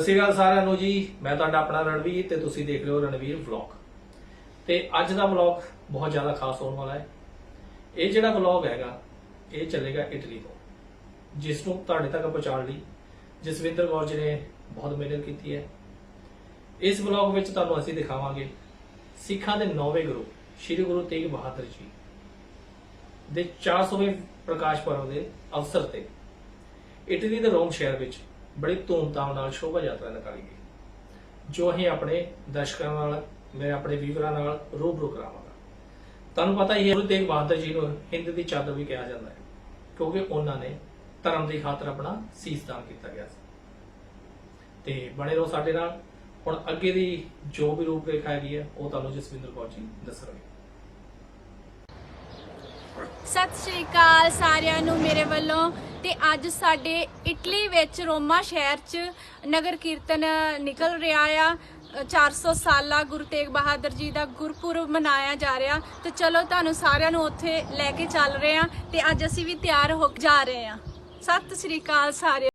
ਸਤਿ ਸ਼੍ਰੀ ਅਕਾਲ ਸਾਰਿਆਂ ਨੂੰ ਜੀ। ਮੈਂ ਤੁਹਾਡਾ ਆਪਣਾ ਰਣਵੀਰ ਤੇ ਤੁਸੀਂ ਦੇਖ ਰਹੇ ਹੋ ਰਣਵੀਰ ਵਲੌਗ ਤੇ ਅੱਜ ਦਾ ਵਲੌਗ ਬਹੁਤ ਜ਼ਿਆਦਾ ਖਾਸ ਹੋਣ ਵਾਲਾ ਹੈ। ਇਹ ਜਿਹੜਾ ਵਲੌਗ ਹੈਗਾ, ਇਹ ਚੱਲੇਗਾ ਇਟਲੀ ਤੋਂ। ਜਿਸ ਨੂੰ ਤੁਹਾਡੇ ਤੱਕ ਪਹੁੰਚਾਉਣ ਲਈ ਜਸਵਿੰਦਰ ਕੌਰ ਜੀ ਨੇ ਬਹੁਤ ਮਿਹਨਤ ਕੀਤੀ ਹੈ। ਇਸ ਵਲੌਗ ਵਿੱਚ ਤੁਹਾਨੂੰ ਅਸੀਂ ਦਿਖਾਵਾਂਗੇ ਸਿੱਖਾਂ ਦੇ ਨੌਵੇਂ ਗੁਰੂ, ਸ੍ਰੀ ਗੁਰੂ ਤੇਗ ਬਹਾਦਰ ਜੀ ਦੇ 400ਵੇਂ ਪ੍ਰਕਾਸ਼ ਪਰਵ ਦੇ ਅਵਸਰ ਤੇ। ਇਟਲੀ ਦੇ ਰੋਮ ਸ਼ਹਿਰ ਵਿੱਚ ਬੜੀ ਧੂਮਧਾਮ ਨਾਲ ਸ਼ੋਭਾ ਯਾਤਰਾ ਨਿਕਾਲੀ ਗਈ ਜੋ ਅਸੀਂ ਆਪਣੇ ਦਰਸ਼ਕਾਂ ਨਾਲ, ਮੈਂ ਆਪਣੇ ਵੀਵਰਾਂ ਨਾਲ ਰੂਬਰੂ ਕਰਾਵਾਂਗਾ। ਤੁਹਾਨੂੰ ਪਤਾ ਹੀ ਹੈ, ਗੁਰੂ ਤੇਗ ਬਹਾਦਰ ਜੀ ਨੂੰ ਹਿੰਦ ਦੀ ਚਾਦਰ ਵੀ ਕਿਹਾ ਜਾਂਦਾ ਹੈ, ਕਿਉਂਕਿ ਉਹਨਾਂ ਨੇ ਧਰਮ ਦੀ ਖਾਤਰ ਆਪਣਾ ਸੀਸ ਦਾਨ ਕੀਤਾ ਗਿਆ ਸੀ। ਤੇ ਬਣੇ ਰਹੋ ਸਾਡੇ ਨਾਲ। ਹੁਣ ਅੱਗੇ ਦੀ ਜੋ ਵੀ ਰੂਪਰੇਖਾ ਹੈਗੀ ਹੈ, ਉਹ ਤੁਹਾਨੂੰ ਜਸਵਿੰਦਰ ਕੌਰ ਜੀ ਦੱਸਣਗੇ। ਸਤਿ ਸ਼੍ਰੀ ਅਕਾਲ ਸਾਰਿਆਂ ਨੂੰ ਮੇਰੇ ਵੱਲੋਂ ਤੇ ਅੱਜ ਸਾਡੇ ਇਟਲੀ ਵਿੱਚ ਰੋਮਾ ਸ਼ਹਿਰ 'ਚ ਨਗਰ ਕੀਰਤਨ ਨਿਕਲ ਰਿਹਾ ਆ। ਅ, 400 ਸਾਲਾ ਗੁਰੂ ਤੇਗ ਬਹਾਦਰ ਜੀ ਦਾ ਗੁਰਪੁਰਬ ਮਨਾਇਆ ਜਾ ਰਿਹਾ ਤੇ ਚਲੋ ਤੁਹਾਨੂੰ ਸਾਰਿਆਂ ਨੂੰ ਉੱਥੇ ਲੈ ਕੇ ਚੱਲ ਰਹੇ ਆ ਤੇ ਅੱਜ ਅਸੀਂ ਵੀ ਤਿਆਰ ਹੋ ਜਾ ਰਹੇ ਆ। ਸਤਿ ਸ਼੍ਰੀ ਅਕਾਲ ਸਾਰਿਆਂ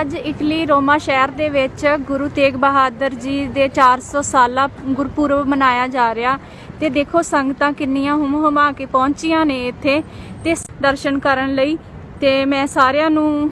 ਅੱਜ ਇਟਲੀ ਰੋਮਾ ਸ਼ਹਿਰ ਦੇ ਵਿੱਚ ਗੁਰੂ ਤੇਗ ਬਹਾਦਰ ਜੀ ਦੇ 400 ਸਾਲਾ ਗੁਰਪੁਰਬ ਮਨਾਇਆ ਜਾ ਰਿਹਾ ਤੇ ਦੇਖੋ ਸੰਗਤਾਂ ਕਿੰਨੀਆਂ ਹੁਮ ਹੁਮਾ ਕੇ ਪਹੁੰਚੀਆਂ ਨੇ ਇੱਥੇ ਤੇ ਦਰਸ਼ਨ ਕਰਨ ਲਈ ਤੇ ਮੈਂ ਸਾਰਿਆਂ ਨੂੰ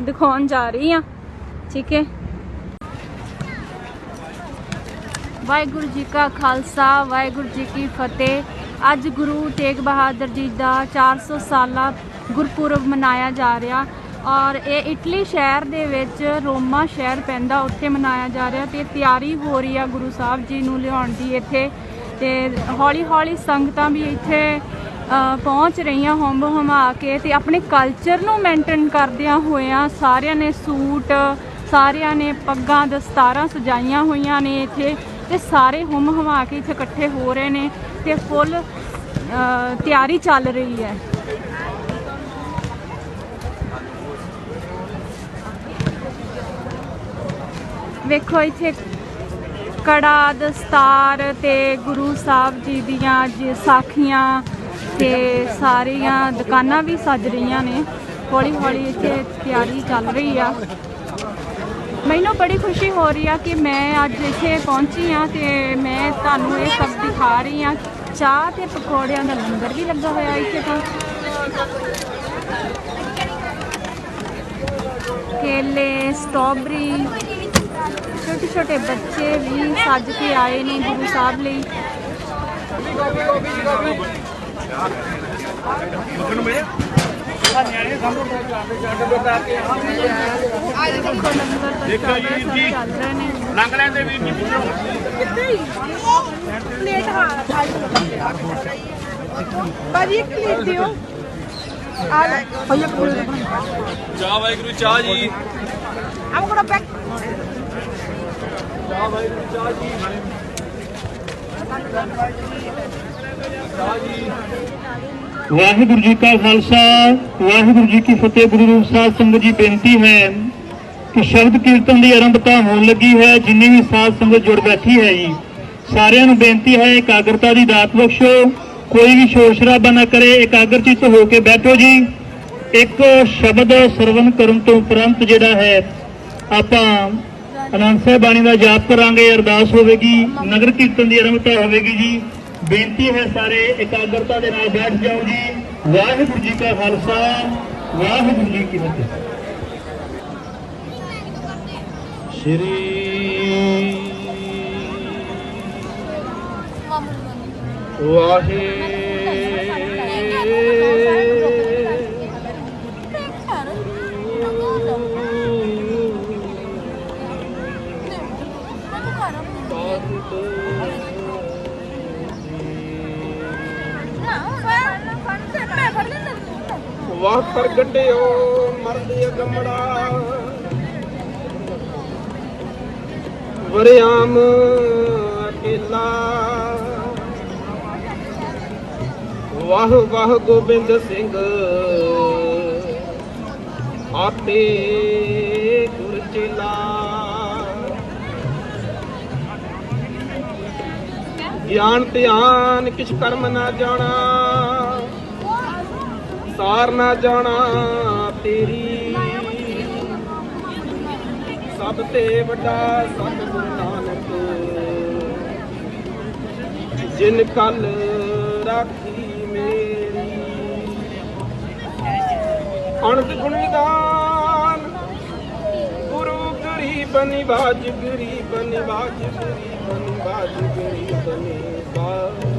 ਦਿਖਾਉਣ ਜਾ ਰਹੀ ਹਾਂ। ਠੀਕ ਹੈ। ਵਾਹਿਗੁਰੂ ਜੀ ਕਾ ਖਾਲਸਾ, ਵਾਹਿਗੁਰੂ ਜੀ ਕੀ ਫਤਿਹ। ਅੱਜ ਗੁਰੂ ਤੇਗ ਬਹਾਦਰ ਜੀ ਦਾ 400 ਸਾਲਾ ਗੁਰਪੁਰਬ ਮਨਾਇਆ ਜਾ ਰਿਹਾ। ਔਰ ਇਹ ਇਟਲੀ ਸ਼ਹਿਰ ਦੇ ਵਿੱਚ ਰੋਮਾ ਸ਼ਹਿਰ ਪੈਂਦਾ, ਉੱਥੇ ਮਨਾਇਆ ਜਾ ਰਿਹਾ ਤੇ ਤਿਆਰੀ ਹੋ ਰਹੀ ਆ ਗੁਰੂ ਸਾਹਿਬ ਜੀ ਨੂੰ ਲਿਆਉਣ ਦੀ ਇੱਥੇ। ਤੇ ਹੌਲੀ ਹੌਲੀ ਸੰਗਤਾਂ ਵੀ ਇੱਥੇ ਪਹੁੰਚ ਰਹੀਆਂ ਹੁੰਮ ਹਮਾ ਕੇ ਤੇ ਆਪਣੇ ਕਲਚਰ ਨੂੰ ਮੇਨਟੇਨ ਕਰਦਿਆਂ ਹੋਇਆਂ ਸਾਰਿਆਂ ਨੇ ਸੂਟ, ਸਾਰਿਆਂ ਨੇ ਪੱਗਾਂ ਦਸਤਾਰਾਂ ਸਜਾਈਆਂ ਹੋਈਆਂ ਨੇ ਇੱਥੇ ਤੇ ਸਾਰੇ ਹੁੰਮ ਹਮਾ ਕੇ ਇੱਥੇ ਇਕੱਠੇ ਹੋ ਰਹੇ ਨੇ ਤੇ ਫੁੱਲ ਤਿਆਰੀ ਚੱਲ ਰਹੀ ਹੈ। ਵੇਖੋ ਇੱਥੇ ਕੜਾ ਦਸਤਾਰ ਤੇ ਗੁਰੂ ਸਾਹਿਬ ਜੀ ਦੀਆਂ ਜੀ ਸਾਖੀਆਂ ਤੇ ਸਾਰੀਆਂ ਦੁਕਾਨਾਂ ਵੀ ਸੱਜ ਰਹੀਆਂ ਨੇ। ਹੌਲੀ ਹੌਲੀ ਇੱਥੇ ਤਿਆਰੀ ਚੱਲ ਰਹੀ ਆ। ਮੈਨੂੰ ਬੜੀ ਖੁਸ਼ੀ ਹੋ ਰਹੀ ਆ ਕਿ ਮੈਂ ਅੱਜ ਇੱਥੇ ਪਹੁੰਚੀ ਆ ਤੇ ਮੈਂ ਤੁਹਾਨੂੰ ਇਹ ਸਭ ਦਿਖਾ ਰਹੀ ਆ। ਚਾਹ ਤੇ ਪਕੌੜਿਆਂ ਦਾ ਲੰਗਰ ਵੀ ਲੱਗਾ ਹੋਇਆ ਇੱਥੇ ਤਾਂ। ਕੇਲੇ, ਸਟ੍ਰਾਬੇਰੀ ਛੋਟੇ ਛੋਟੇ ਬੱਚੇ ਵੀ ਸੱਜ ਕੇ ਆਏ ਨੇ ਗੁਰੂ ਸਾਹਿਬ ਲਈ। ਦੇਖੋ ਲੰਗਰ ਤਾਂ ਚੱਲ ਰਿਹਾ ਸਭ ਚੱਲ ਰਹੇ ਨੇ। ਲੰਘ ਲੈਂਦੇ ਵੀਰ ਜੀ। ਪਿੱਛੋਂ ਪਲੇਟ ਹਾਂ ਭਾਜੀ ਇੱਕ ਪਲੇਟ ਦਿਓ। ਆ ਲੈ ਭਈਆ ਪਲੇਟ ਚਾਹ ਵਾਹਿਗੁਰੂ ਚਾਹ ਜੀ। ਆਮ ਕੋਲ ਪੈਕ। ਚਾਹ ਵਾਹਿਗੁਰੂ ਚਾਹ ਜੀ ਵਾਹਿਗੁਰੂ ਜੀ ਕਾ ਖਾਲਸਾ, ਵਾਹਿਗੁਰੂ ਜੀ ਕੀ ਫਤਿਹ, ਗੁਰੂ ਰੂਪ ਸਾਧ ਸੰਗਤ ਜੀ, ਬੇਨਤੀ ਹੈ ਕਿ ਸ਼ਬਦ ਕੀਰਤਨ ਦੀ ਆਰੰਭਤਾ ਹੋਣ ਲੱਗੀ ਹੈ, ਜਿੰਨੀ ਵੀ ਸਾਧ ਸੰਗਤ ਜੁੜ ਬੈਠੀ ਹੈ ਜੀ। ਸਾਰਿਆਂ ਨੂੰ ਬੇਨਤੀ ਹੈ, ਇਕਾਗਰਤਾ ਦੀ ਦਾਤ ਬਖਸ਼ੋ, ਕੋਈ ਵੀ ਸ਼ੋਰ ਸ਼ਰਾਬਾ ਨਾ ਕਰੇ ਇਕਾਗਰ ਚਿੱਤ ਹੋ ਕੇ ਬੈਠੋ ਜੀ। ਇੱਕ ਸ਼ਬਦ ਸਰਵਨ ਕਰਨ ਤੋਂ ਉਪਰੰਤ ਜਿਹੜਾ ਹੈ, ਆਪਾਂ ਅਨੰਦ ਸਾਹਿਬ ਬਾਣੀ ਦਾ ਜਾਪ ਕਰਾਂਗੇ ਅਰਦਾਸ ਹੋਵੇਗੀ ਨਗਰ ਕੀਰਤਨ ਦੀ ਆਰੰਭਤਾ ਹੋਵੇਗੀ ਜੀ। ਬੇਨਤੀ ਹੈ ਸਾਰੇ ਇਕਾਗਰਤਾ ਦੇ ਨਾਲ ਬੈਠ ਜਾਓ ਜੀ। ਵਾਹਿਗੁਰੂ ਜੀ ਕਾ ਖਾਲਸਾ ਵਾਹਿਗੁਰੂ ਜੀ ਕੀ ਫਤਿਹ। ਸ਼੍ਰੀ ਵਾਹੇ ਵਾਹ ਪ੍ਰਗਟਿਓ ਮਰਦ ਅਗਮੜਾ ਵਰਿਆਮ ਅਕੇਲਾ। ਵਾਹ ਵਾਹ ਗੋਬਿੰਦ ਸਿੰਘ। ਆਪੇ ਗੁਰ ਚੇਲਾ। ਗਿਆਨ ਧਿਆਨ, ਕਿਛ ਕਰਮ ਨਾ ਜਾਣਾ। ਸਾਰ ਨਾ ਜਾਣਾ ਤੇਰੀ। ਸਭ ਤੇ ਵੱਡਾ ਸਤਿਗੁਰ ਨਾਨਕ। ਜਿਨ ਕਲ ਰਾਖੀ ਮੇਰੀ। ਅਣਤ ਗੁਣਗਾਨ ਗੁਰੂ ਗਰੀਬ ਨਿਵਾਜ ਗਰੀਬ ਨਿਵਾਜ ਗਰੀਬ ਨਿਵਾਜ ਗਰੀਬ ਨਿਵਾਜ।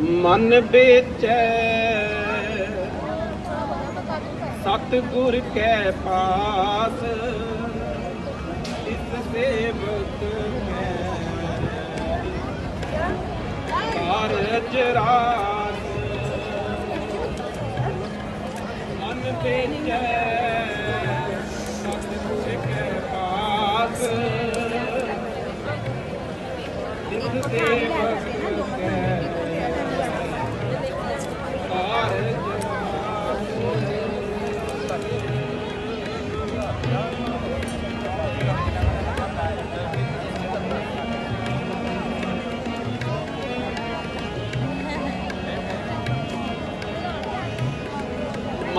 ਮਨ ਵੇਚੈ। ਸਤਿਗੁਰ ਕੈ ਪਾਸ, ਇਸ ਸੇਵਕ ਮੈਂ। ਕਾਰਜ ਰਾਸ, ਮਨ ਵੇਚੈ। ਸਤਿਗੁਰ ਕੈ ਪਾਸ, ਇਸ ਸੇਵਕ ਕੈ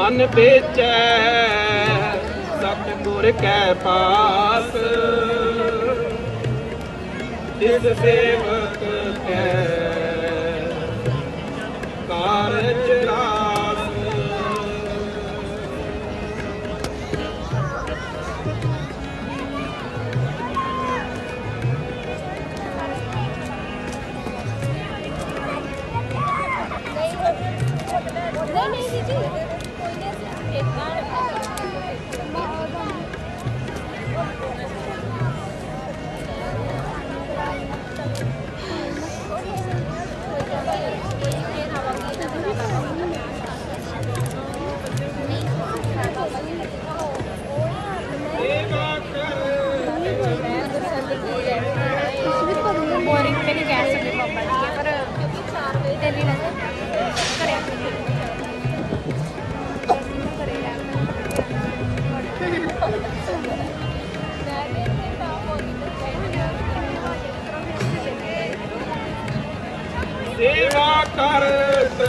ਮਨ ਵੇਚੈ ਸਤਿਗੁਰ ਕੈ ਪਾਸ। ਇਸ ਸੇਵਕ ਸੇਵਾ ਕਰਤ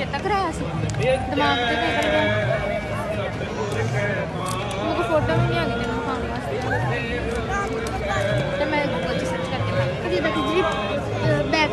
ਚੇਤਾ ਕਰਾਇਆ ਸੀ? ਦਿਮਾਗ ਤੇ ਨਿਕਲ ਗਿਆ ਮੈਨੂੰ ਫੋਟੋ ਵੀ ਨਹੀਂ ਆ ਗਈ ਤੈਨੂੰ ਦਿਖਾਉਣ ਵਾਸਤੇ। ਤੇ ਮੈਂ ਗੂਗਲ 'ਚ ਸਰਚ ਕਰਕੇ ਪਾ ਲਈ ਜਿੱਦਾਂ ਕਿ ਬੈਕ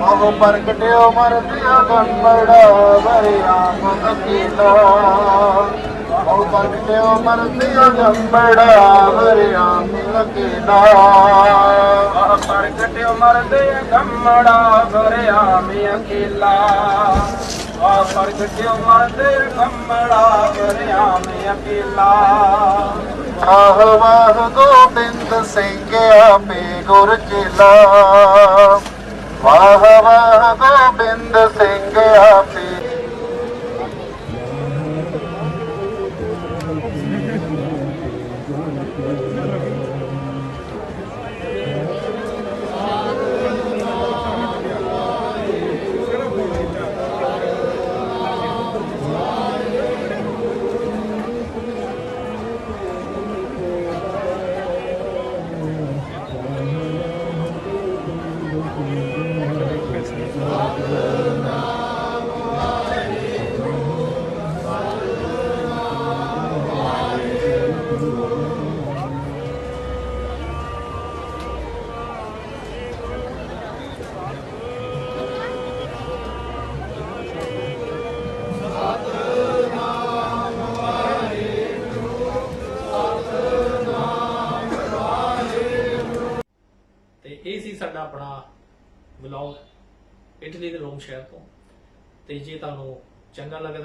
ਮੋਹ ਪ੍ਰਗਟਿਓ ਮਰਦਿਆ ਗੰਬੜਾ ਵਰਿਆ ਮੁਖ ਕੀਲਾ ਮੋਹ ਪ੍ਰਗਟਿਓ ਮਰਦਿਆ ਗੰਬੜਾ ਵਰਿਆ ਮੁਖ ਕੀਲਾ ਆਹ ਪ੍ਰਗਟਿਓ ਮਰਦੇ ਗੰਮੜਾ ਭਰਿਆ ਮੀ ਅਕੇਲਾ ਆਹ ਪ੍ਰਗਟਿਓ ਮਰਦੇ ਗੰਮੜਾ ਭਰਿਆ ਮੀ ਆਹ ਵਾਹ ਗੋਬਿੰਦ ਸਿੰਘ, ਆਪੇ ਗੁਰ ਚੇਲਾ। ਵਾਹ ਵਾਹ ਗੋਬਿੰਦ ਸਿੰਘ, ਆਪੇ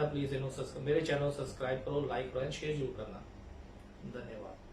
ਚੰਗਾ ਲੱਗਦਾ ਪਲੀਜ਼ ਇਹਨੂੰ ਸਬਸਕ੍ਰਾਈਬ ਮੇਰੇ ਚੈਨਲ ਨੂੰ ਸਬਸਕ੍ਰਾਈਬ ਕਰੋ ਲਾਈਕ ਕਰੋ ਐਂਡ ਸ਼ੇਅਰ ਜ਼ਰੂਰ ਕਰਨਾ ਧੰਨਵਾਦ